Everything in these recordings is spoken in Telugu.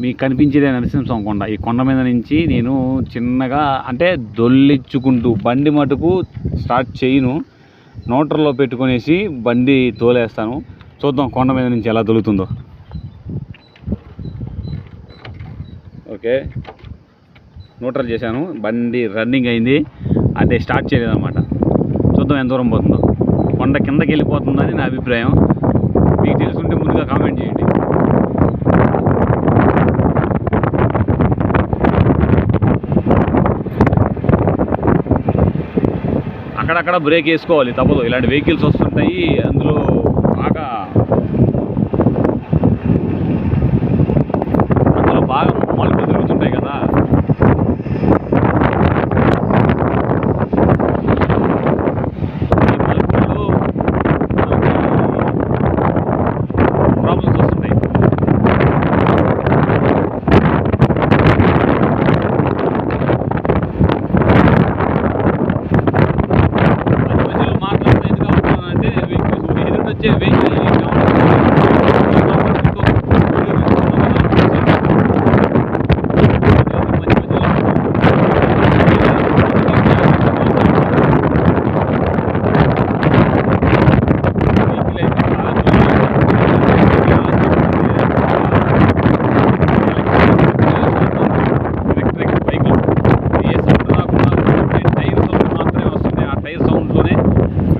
మీకు కనిపించేదే నరసింహస్వామి కొండ? ఈ కొండ మీద నుంచి నేను చిన్నగా అంటే దొల్లించుకుంటూ బండి మటుకు స్టార్ట్ చేయను. నోటర్లో పెట్టుకునేసి బండి తోలేస్తాను. చూద్దాం కొండ మీద నుంచి ఎలా దొలుతుందో. ఓకే. న్యూట్రల్ చేశాను. బండి రన్నింగ్ అయింది. అంటే స్టార్ట్ చేయలేదన్నమాట. చూద్దాం ఎంత దూరం పోతుందో. కొండ కిందకి వెళ్ళిపోతుందని నా అభిప్రాయం. మీకు తెలుసుంటే ముందుగా కామెంట్ చేయండి. అక్కడక్కడ బ్రేక్ వేసుకోవాలి తప్పదు. ఇలాంటి వెహికల్స్ వస్తుంటాయి అందులో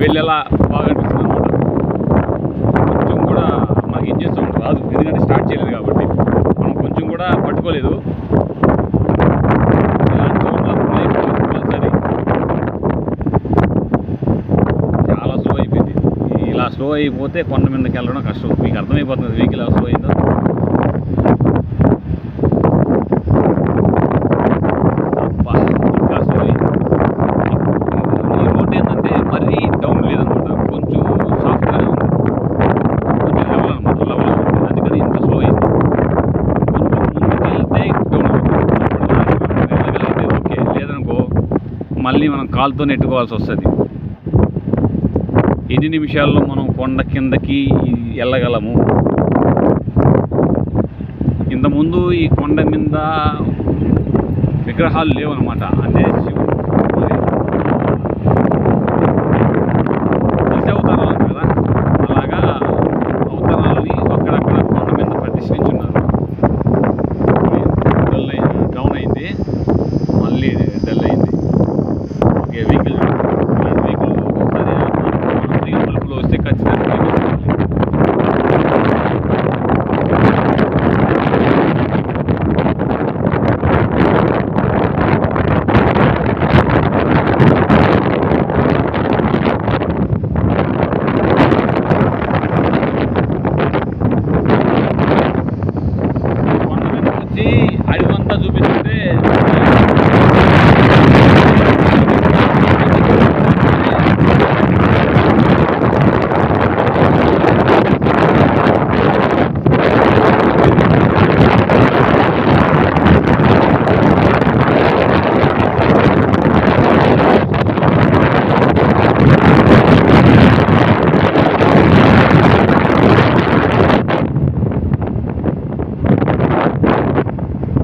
వెళ్ళేలా బాగా అనిపిస్తుంది అనమాట కొంచెం కూడా మాకు ఇంజిన్ సౌండ్ రాదు. ఎందుకంటే స్టార్ట్ చేయలేదు కాబట్టి మనం కొంచెం కూడా పట్టుకోలేదు. చాలా స్లో అయిపోయింది. ఇలా స్లో అయిపోతే కొండ మీదకి వెళ్ళడం కష్టం. మీకు అర్థమైపోతుంది. వెహికల్ ఎలా స్లో అయిందో. మళ్ళీ మనం కాలుతో నెట్టుకోవాల్సి వస్తుంది. ఎన్ని నిమిషాల్లో మనం కొండ కిందకి వెళ్ళగలము ఇంతకుముందు ఈ కొండ మీద విగ్రహాలు లేవన్నమాట అంటే శివుడు మరి దశ అవతారాలు అంటారు కదా అలాగా అవతారాలని అక్కడక్కడ కొండ మీద ప్రతిష్ఠించున్నారు డల్ అయింది డౌన్ అయింది మళ్ళీ డల్ అయింది ఓకే వెహికల్ ఇలాంటి వెహికల్ ఒక్కొక్కసారి మనం దిగిన మలుపులో వస్తే ఖచ్చితంగా బ్రేక్ వేసుకోవాలి. కొండ మీదకి వచ్చి అడివంతా చూపిస్తుంటే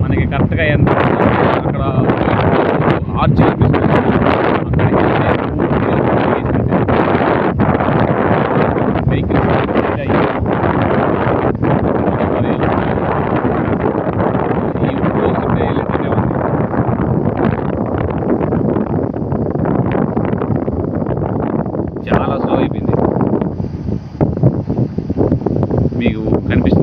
మనకి కరెక్ట్గా ఎంత అక్కడ ఆర్చ్ చాలా స్లో అయిపోయింది మీకు కనిపిస్తుంది